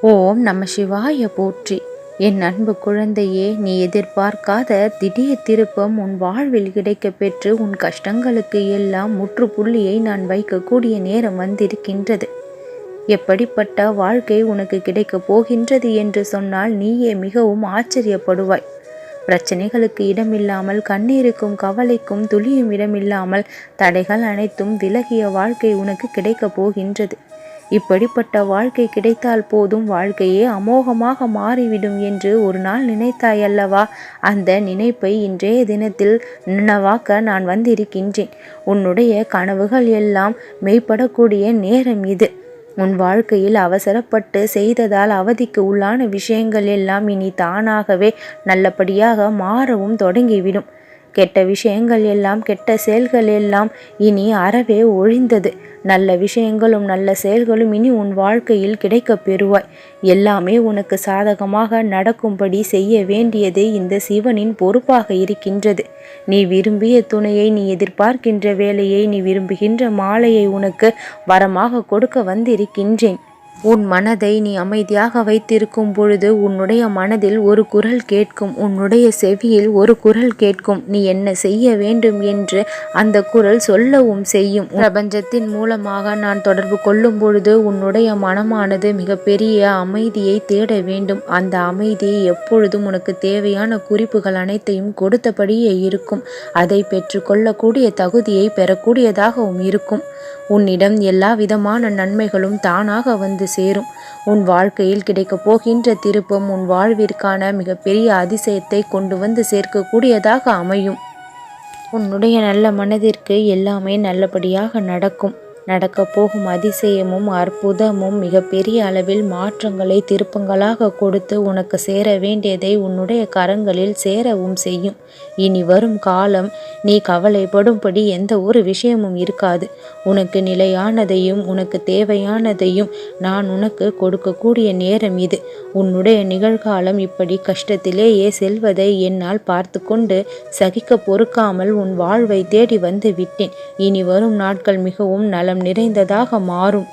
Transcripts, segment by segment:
ஓம் நம சிவாய போற்றி. என் அன்பு குழந்தையே நீ எதிர்பார்க்காத திடீர் திருப்பம் உன் வாழ்வில் கிடைக்கப் பெற்று உன் கஷ்டங்களுக்கு எல்லாம் முற்றுப்புள்ளியை நான் வைக்கக்கூடிய நேரம் வந்திருக்கின்றது. எப்படிப்பட்ட வாழ்க்கை உனக்கு கிடைக்கப் போகின்றது என்று சொன்னால் நீயே மிகவும் ஆச்சரியப்படுவாய். பிரச்சனைகளுக்கு இடமில்லாமல் கண்ணீருக்கும் கவலைக்கும் துளியும் இடமில்லாமல் தடைகள் அனைத்தும் விலகிய வாழ்க்கை உனக்கு கிடைக்கப் போகின்றது. இப்படிப்பட்ட வாழ்க்கை கிடைத்தால் போதும் வாழ்க்கையே அமோகமாக மாறிவிடும் என்று ஒரு நாள் நினைத்தாயல்லவா அந்த நினைப்பை இன்றைய தினத்தில் நினைவாக்க நான் வந்திருக்கின்றேன். உன்னுடைய கனவுகள் எல்லாம் மெய்ப்படக்கூடிய நேரம் இது. உன் வாழ்க்கையில் அவசரப்பட்டு செய்ததால் அவதிக்கு உள்ளான விஷயங்கள் எல்லாம் இனி தானாகவே நல்லபடியாக மாறவும் தொடங்கிவிடும். கெட்ட விஷயங்கள் எல்லாம் கெட்ட செயல்கள் எல்லாம் இனி அறவே ஒழிந்தது. நல்ல விஷயங்களும் நல்ல செயல்களும் இனி உன் வாழ்க்கையில் கிடைக்கப் பெறுவாய். எல்லாமே உனக்கு சாதகமாக நடக்கும்படி செய்ய வேண்டியதே இந்த சிவனின் பொறுப்பாக இருக்கின்றது. நீ விரும்பிய துணையை நீ எதிர்பார்க்கின்ற வேலையை நீ விரும்புகின்ற மாலையை உனக்கு வரமாக கொடுக்க வந்திருக்கின்றேன். உன் மனதை நீ அமைதியாக வைத்திருக்கும் பொழுது உன்னுடைய மனதில் ஒரு குரல் கேட்கும் உன்னுடைய செவியில் ஒரு குரல் கேட்கும். நீ என்ன செய்ய வேண்டும் என்று அந்த குரல் சொல்லவும் செய்யும். பிரபஞ்சத்தின் மூலமாக நான் தொடர்பு கொள்ளும் பொழுது உன்னுடைய மனமானது மிகப்பெரிய அமைதியை தேட வேண்டும். அந்த அமைதி எப்பொழுதும் உனக்கு தேவையான குறிப்புகள் அனைத்தையும் கொடுத்தபடியே இருக்கும். அதை பெற்றுக்கொள்ளக்கூடிய தகுதியை பெறக்கூடியதாகவும் இருக்கும். உன்னிடம் எல்லா விதமான நன்மைகளும் தானாக வந்து சேரும். உன் வாழ்க்கையில் கிடைக்கப் போகின்ற திருப்பம் உன் வாழ்விற்கான மிகப்பெரிய அதிசயத்தை கொண்டு வந்து சேர்க்கக்கூடியதாக அமையும். உன்னுடைய நல்ல மனதிற்கு எல்லாமே நல்லபடியாக நடக்கும். நடக்கப் போகும் அதிசயமும் அற்புதமும் மிகப்பெரிய அளவில் மாற்றங்களை திருப்பங்களாக கொடுத்து உனக்கு சேர வேண்டியதை உன்னுடைய கரங்களில் சேரவும் செய்யும். இனி வரும் காலம் நீ கவலைப்படும்படி எந்த ஒரு விஷயமும் இருக்காது. உனக்கு நிலையானதையும் உனக்கு தேவையானதையும் நான் உனக்கு கொடுக்கக்கூடிய நேரம் இது. உன்னுடைய நிகழ்காலம் இப்படி கஷ்டத்திலேயே செல்வதை என்னால் பார்த்து கொண்டு சகிக்க பொறுக்காமல் உன் வாழ்வை தேடி வந்து விட்டேன். இனி வரும் நாட்கள் மிகவும் நலம் குழப்பம் நிறைந்ததாக மாறும்.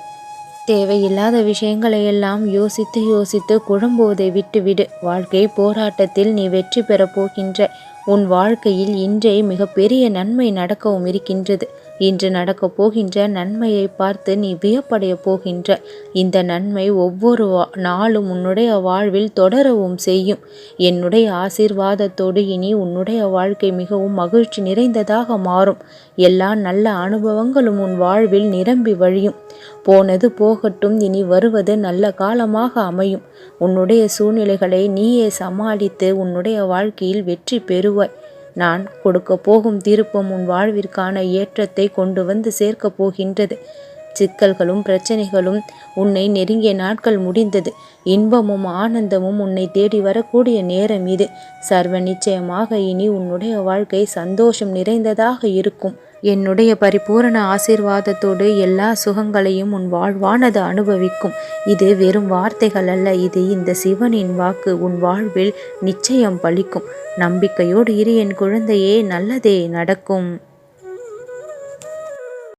தேவையில்லாத விஷயங்களை எல்லாம் யோசித்து யோசித்து குழம்புவதை விட்டுவிடு. வாழ்க்கை போராட்டத்தில் நீ வெற்றி பெறப் போகின்ற உன் வாழ்க்கையில் இன்றே மிகப்பெரிய நன்மை நடக்கவும் இருக்கின்றது. இன்று நடக்கப் போகின்ற நன்மையை பார்த்து நீ வியப்படைய போகின்ற. இந்த நன்மை ஒவ்வொரு நாளும் உன்னுடைய வாழ்வில் தொடரவும் செய்யும். என்னுடைய ஆசீர்வாதத்தோடு இனி உன்னுடைய வாழ்க்கை மிகவும் மகிழ்ச்சி நிறைந்ததாக மாறும். எல்லா நல்ல அனுபவங்களும் உன் வாழ்வில் நிரம்பி வழியும். போனது போகட்டும் இனி வருவது நல்ல காலமாக அமையும். உன்னுடைய சூழ்நிலைகளை நீயே சமாளித்து உன்னுடைய வாழ்க்கையில் வெற்றி பெறுவாய். நான் கொடுக்க போகும் திருப்பம் உன் வாழ்விற்கான ஏற்றத்தை கொண்டு வந்து சேர்க்கப் போகின்றது. சிக்கல்களும் பிரச்சனைகளும் உன்னை நெருங்கிய நாட்கள் முடிந்தது. இன்பமும் ஆனந்தமும் உன்னை தேடி வரக்கூடிய நேரம் இது. சர்வ நிச்சயமாக இனி உன்னுடைய வாழ்க்கை சந்தோஷம் நிறைந்ததாக இருக்கும். என்னுடைய பரிபூரண ஆசீர்வாதத்தோடு எல்லா சுகங்களையும் உன் வாழ்வானது அனுபவிக்கும். இது வெறும் வார்த்தைகள் அல்ல இது இந்த சிவனின் வாக்கு. உன் வாழ்வில் நிச்சயம் பலிக்கும். நம்பிக்கையோடு இரு என் குழந்தையே நல்லதே நடக்கும்.